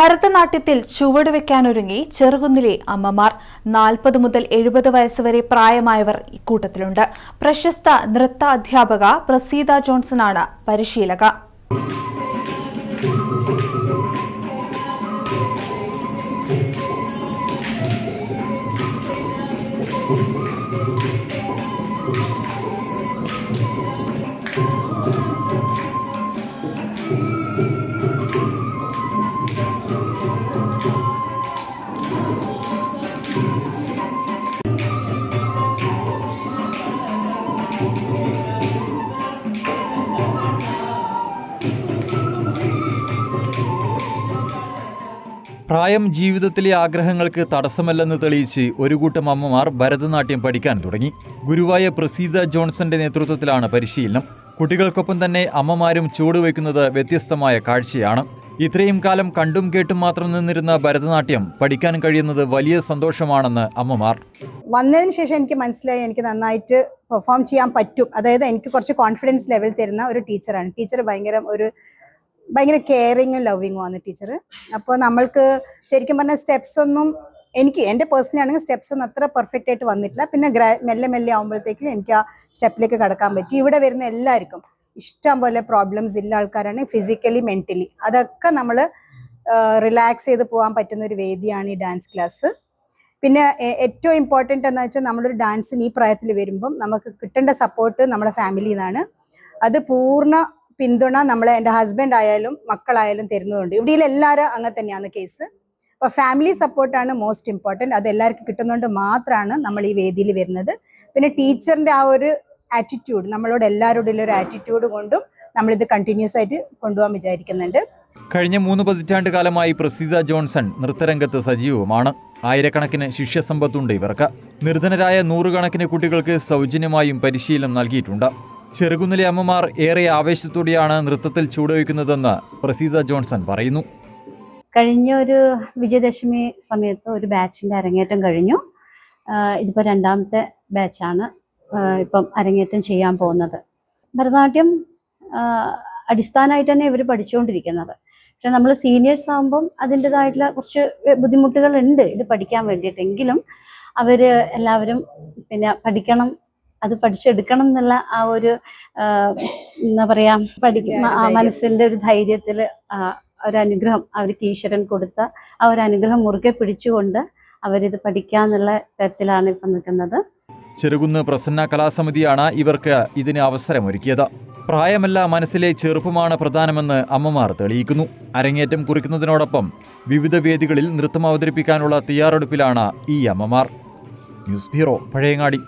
ഭരതനാട്യത്തിൽ ചുവടുവെക്കാനൊരുങ്ങി ചെറുകുന്നിലെ അമ്മമാർ. നാൽപ്പത് മുതൽ എഴുപത് വയസ്സുവരെ പ്രായമായവർ ഇക്കൂട്ടത്തിലുണ്ട്. പ്രശസ്ത നൃത്ത അധ്യാപക പ്രസീത ജോൺസണാണ് പരിശീലക. പ്രായം ജീവിതത്തിലെ ആഗ്രഹങ്ങൾക്ക് തടസ്സമല്ലെന്ന് തെളിയിച്ച് ഒരു കൂട്ടം അമ്മമാർ ഭരതനാട്യം പഠിക്കാൻ തുടങ്ങി. ഗുരുവായ പ്രസീത ജോൺസന്റെ നേതൃത്വത്തിലാണ് പരിശീലനം. കുട്ടികൾക്കൊപ്പം തന്നെ അമ്മമാരും ചുവടുവയ്ക്കുന്നത് വ്യത്യസ്തമായ കാഴ്ചയാണ്. ഇത്രയും കാലം കണ്ടും കേട്ടും മാത്രം നിന്നിരുന്ന ഭരതനാട്യം പഠിക്കാൻ കഴിയുന്നത് വലിയ സന്തോഷമാണെന്ന് അമ്മമാർ. വന്നതിന് ശേഷം എനിക്ക് മനസ്സിലായി എനിക്ക് നന്നായിട്ട് പെർഫോം ചെയ്യാൻ പറ്റും. അതായത് എനിക്ക് കുറച്ച് കോൺഫിഡൻസ് ലെവൽ തരുന്ന ഒരു ടീച്ചറാണ് ടീച്ചർ ഭയങ്കര ഒരു ഭയങ്കര കെയറിങ്ങും ലവിങ്ങും ആണ് ടീച്ചർ അപ്പോൾ നമ്മൾക്ക് ശരിക്കും പറഞ്ഞാൽ സ്റ്റെപ്സ് ഒന്നും എനിക്ക് എന്റെ പേഴ്സണലി ആണെങ്കിൽ സ്റ്റെപ്സ് ഒന്നും അത്ര പെർഫെക്റ്റ് ആയിട്ട് വന്നിട്ടില്ല. പിന്നെ ഗ്രാ മെല്ലെ മെല്ലെ ആകുമ്പോഴത്തേക്കും എനിക്ക് ആ സ്റ്റെപ്പിലേക്ക് കടക്കാൻ പറ്റി. ഇവിടെ വരുന്ന എല്ലാവർക്കും ഇഷ്ടം പോലെ പ്രോബ്ലംസ് ഇല്ല ആൾക്കാരാണ് ഫിസിക്കലി മെന്റലി അതൊക്കെ നമ്മൾ റിലാക്സ് ചെയ്ത് പോകാൻ പറ്റുന്ന ഒരു വേദിയാണ് ഈ ഡാൻസ് ക്ലാസ് പിന്നെ ഏറ്റവും ഇമ്പോർട്ടന്റ് എന്ന് വെച്ചാൽ നമ്മളൊരു ഡാൻസിന് ഈ പ്രായത്തിൽ വരുമ്പം നമുക്ക് കിട്ടേണ്ട സപ്പോർട്ട് നമ്മുടെ ഫാമിലിയിൽ നിന്നാണ് അത് പൂർണ പിന്തുണ നമ്മളെ എന്റെ ഹസ്ബൻഡ് ആയാലും മക്കളായാലും തരുന്നതുണ്ട്. ഇവിടെ എല്ലാവരും അങ്ങനെ തന്നെയാണ് കേസ് അപ്പോൾ ഫാമിലി സപ്പോർട്ടാണ് മോസ്റ്റ് ഇമ്പോർട്ടന്റ് അത് എല്ലാവർക്കും കിട്ടുന്നതുകൊണ്ട് മാത്രമാണ് നമ്മൾ ഈ വേദിയിൽ വരുന്നത്. പിന്നെ ടീച്ചറിന്റെ ആ ഒരു ആറ്റിറ്റ്യൂഡ് നമ്മളോട് എല്ലാവരോടുള്ള ഒരു ആറ്റിറ്റ്യൂഡ് കൊണ്ടും നമ്മളിത് കണ്ടിന്യൂസ് ആയിട്ട് കൊണ്ടുപോകാൻ വിചാരിക്കുന്നുണ്ട്. കഴിഞ്ഞ മൂന്ന് പതിറ്റാണ്ട് കാലമായി പ്രസീത ജോൺസൺ നൃത്തരംഗത്ത് സജീവമാണ്. ആയിരക്കണക്കിന് ശിഷ്യസമ്പത്തുണ്ട് ഇവർക്ക്. നിർധനരായ നൂറുകണക്കിന് കുട്ടികൾക്ക് സൗജന്യമായും പരിശീലനം നൽകിയിട്ടുണ്ട്. ചെറുകുന്നിലെ അമ്മമാർ ഏറെ ആവേശത്തോടെയാണ് നൃത്തത്തിൽ ചൂടുവയ്ക്കുന്നതെന്ന് പ്രസീത ജോൺസൺ പറയുന്നു. കഴിഞ്ഞ ഒരു വിജയദശമി സമയത്ത് ഒരു ബാച്ചിന്റെ അരങ്ങേറ്റം കഴിഞ്ഞു. ഇതിപ്പോ രണ്ടാമത്തെ ബാച്ചാണ് ഇപ്പം അരങ്ങേറ്റം ചെയ്യാൻ പോകുന്നത്. ഭരതനാട്യം അടിസ്ഥാനമായിട്ട് തന്നെ ഇവർ പഠിച്ചുകൊണ്ടിരിക്കുന്നത്. പക്ഷെ നമ്മൾ സീനിയേഴ്സ് ആകുമ്പം അതിന്റെതായിട്ടുള്ള കുറച്ച് ബുദ്ധിമുട്ടുകൾ ഉണ്ട് ഇത് പഠിക്കാൻ വേണ്ടിയിട്ടെങ്കിലും അവർ എല്ലാവരും പിന്നെ പഠിക്കണം അത് പഠിച്ചെടുക്കണം എന്നുള്ള ആ ഒരു എന്താ പറയാ പഠിക്കുന്ന ആ മനസ്സിന്റെ ഒരു ധൈര്യത്തിൽ ഒരു അനുഗ്രഹം അവർക്ക് ഈശ്വരൻ കൊടുത്ത ആ ഒരു അനുഗ്രഹം മുറുകെ പിടിച്ചുകൊണ്ട് അവരിത് പഠിക്കാന്നുള്ള തരത്തിലാണ് ഇപ്പം നിൽക്കുന്നത്. ചെറുകുന്ന് പ്രസന്ന കലാസമിതിയാണ് ഇവർക്ക് ഇതിന് അവസരമൊരുക്കിയത്. പ്രായമല്ല മനസ്സിലെ ചെറുപ്പമാണ് പ്രധാനമെന്ന് അമ്മമാർ തെളിയിക്കുന്നു. അരങ്ങേറ്റം കുറിക്കുന്നതിനോടൊപ്പം വിവിധ വേദികളിൽ നൃത്തം അവതരിപ്പിക്കാനുള്ള തയ്യാറെടുപ്പിലാണ് ഈ അമ്മമാർ. News bureau Pazhayangadi.